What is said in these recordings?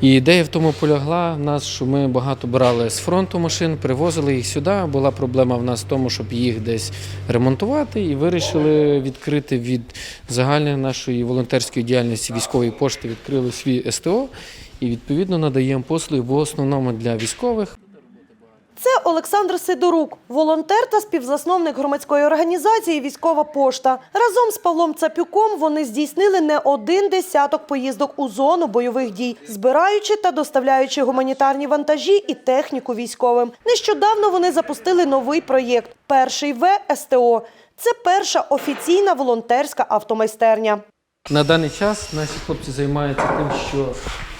І ідея в тому полягла в нас, що ми багато брали з фронту машин, привозили їх сюди. Була проблема в нас в тому, щоб їх десь ремонтувати, і вирішили відкрити від загальної нашої волонтерської діяльності військової пошти, відкрили свій СТО і відповідно надаємо послуги в основному для військових. Це Олександр Сидорук, волонтер та співзасновник громадської організації Військова пошта. Разом з Павлом Цапюком вони здійснили не один десяток поїздок у зону бойових дій, збираючи та доставляючи гуманітарні вантажі і техніку військовим. Нещодавно вони запустили новий проєкт Перший В СТО. Це перша офіційна волонтерська автомайстерня. На даний час наші хлопці займаються тим, що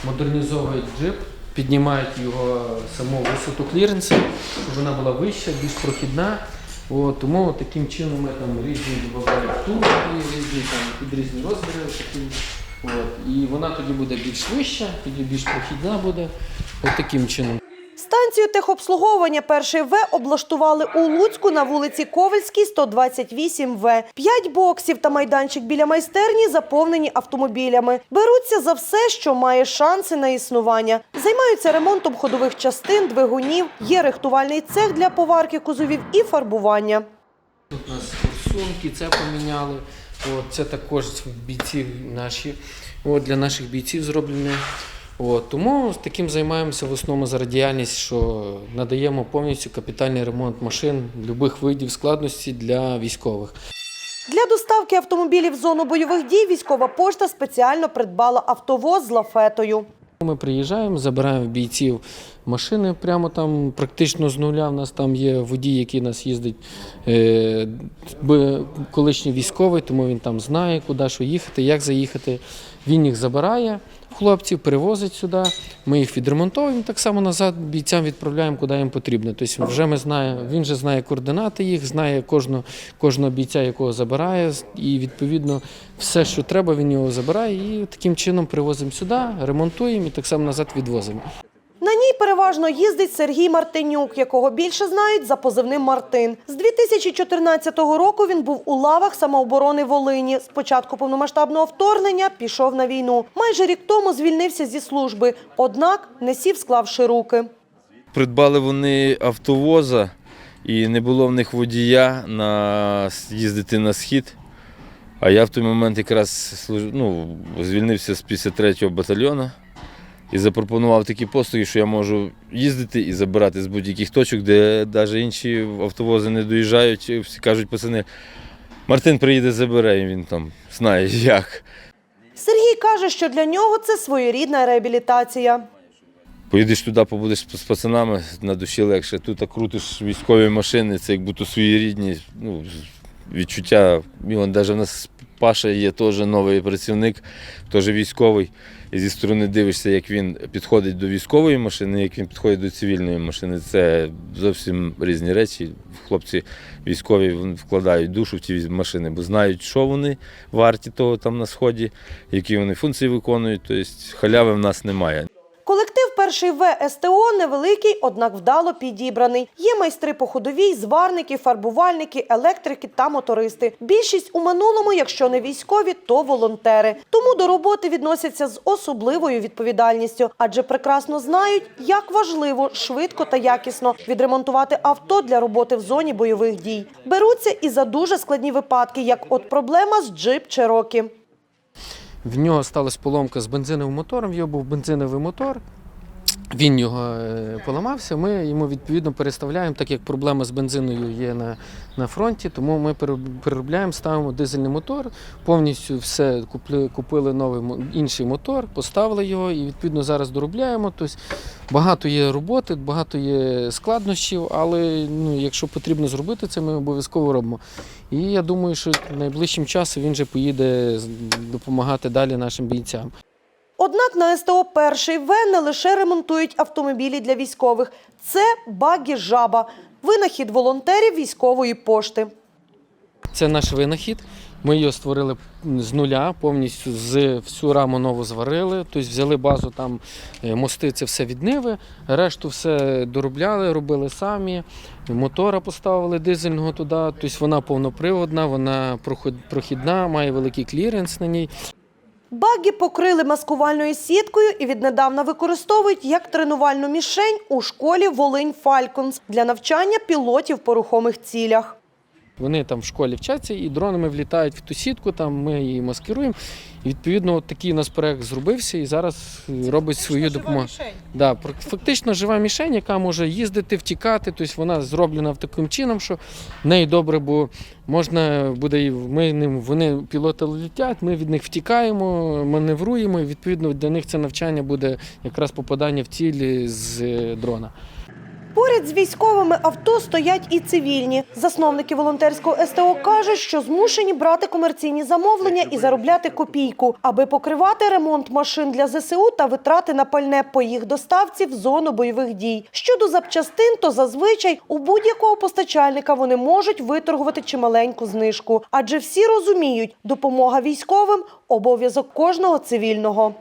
модернізовують джип, піднімають його саму висоту кліренсу, щоб вона була вища, більш прохідна. От, тому таким чином ми там різні додаємо втулки, різні там під різні розміри. Такі. От, і вона тоді буде більш вища, тоді більш прохідна буде. От таким чином. Станцію техобслуговування перший В облаштували у Луцьку на вулиці Ковальській, 128 В. П'ять боксів та майданчик біля майстерні заповнені автомобілями. Беруться за все, що має шанси на існування. Займаються ремонтом ходових частин, двигунів. Є рихтувальний цех для поварки кузовів і фарбування. Тут у нас форсунки, це поміняли. От, це також бійців наші, от, для наших бійців зроблене. От, тому таким займаємося в основному за діяльність, що надаємо повністю капітальний ремонт машин будь-яких видів складності для військових. Для доставки автомобілів в зону бойових дій військова пошта спеціально придбала автовоз з лафетою. Ми приїжджаємо, забираємо бійців машини прямо там, практично з нуля. У нас там є водій, який нас їздить, е, колишній військовий, тому він там знає, куди що їхати, як заїхати. Він їх забирає, хлопців, перевозить сюди. Ми їх відремонтовуємо, так само назад бійцям відправляємо, куди їм потрібно. Тобто вже ми знаємо, він вже знає координати їх, знає кожного, кожного бійця, якого забирає, і відповідно все, що треба, він його забирає, і таким чином привозимо сюди, ремонтуємо і так само назад відвозимо. Ній переважно їздить Сергій Мартинюк, якого більше знають за позивним Мартин. З 2014 року він був у лавах самооборони Волині. З початку повномасштабного вторгнення пішов на війну. Майже рік тому звільнився зі служби, однак не сів, склавши руки. Придбали вони автовоза, і не було в них водія на їздити на схід. А я в той момент якраз ну, звільнився з 53-го батальйону і запропонував такі послуги, що я можу їздити і забирати з будь-яких точок, де навіть інші автовози не доїжджають. Всі кажуть, пацани, Мартин приїде, забере, і він там знає як. Сергій каже, що для нього це своєрідна реабілітація. Поїдеш туди, побудеш з пацанами, на душі легше. Тут крутиш військові машини, це як будто свої рідні. Ну, відчуття. І он навіть в нас Паша є теж новий працівник, теж військовий. І зі сторони дивишся, як він підходить до військової машини, як він підходить до цивільної машини. Це зовсім різні речі. Хлопці військові вкладають душу в ті машини, бо знають, що вони варті того там на сході, які вони функції виконують. Тобто халяви в нас немає. Колектив перший В СТО невеликий, однак вдало підібраний. Є майстри по ходовій, зварники, фарбувальники, електрики та мотористи. Більшість у минулому, якщо не військові, то волонтери. Тому до роботи відносяться з особливою відповідальністю, адже прекрасно знають, як важливо швидко та якісно відремонтувати авто для роботи в зоні бойових дій. Беруться і за дуже складні випадки, як от проблема з джип Cherokee. В нього сталася поломка з бензиновим мотором, в його був бензиновий мотор. Він його е, поламався, ми йому відповідно переставляємо, так як проблема з бензиною є на, на фронті, тому ми переробляємо, ставимо дизельний мотор, повністю все купли, купили новий інший мотор, поставили його і відповідно зараз доробляємо. Тобто багато є роботи, багато є складнощів, але ну, якщо потрібно зробити це, ми обов'язково робимо. І я думаю, що найближчим часом він вже поїде допомагати далі нашим бійцям. Однак на СТО перший В не лише ремонтують автомобілі для військових. Це багі жаба, винахід волонтерів військової пошти. Це наш винахід. Ми його створили з нуля, повністю з всю раму нову зварили. Тобто взяли базу там е, мости, це все від Ниви, решту все доробляли, робили самі. Мотора поставили дизельного туди. Тобто вона повноприводна, вона прохідна, має великий кліренс на ній. Багі покрили маскувальною сіткою і віднедавна використовують як тренувальну мішень у школі Волинь Фальконс для навчання пілотів по рухомих цілях. Вони там в школі вчаться і дронами влітають в ту сітку, там ми її маскируємо. І відповідно, от такий у нас проект зробився і зараз е, робить свою допомогу. Да, фактично жива мішень, яка може їздити, втікати. Тобто вона зроблена в таким чином, що в неї добре, бо можна буде ми ним, вони пілоти летять, ми від них втікаємо, маневруємо. І відповідно для них це навчання буде якраз попадання в цілі з е, дрона. Поряд з військовими авто стоять і цивільні. Засновники волонтерського СТО кажуть, що змушені брати комерційні замовлення і заробляти копійку, аби покривати ремонт машин для ЗСУ та витрати на пальне по їх доставці в зону бойових дій. Щодо запчастин, то зазвичай у будь-якого постачальника вони можуть виторгувати чималеньку знижку, адже всі розуміють, допомога військовим обов'язок кожного цивільного.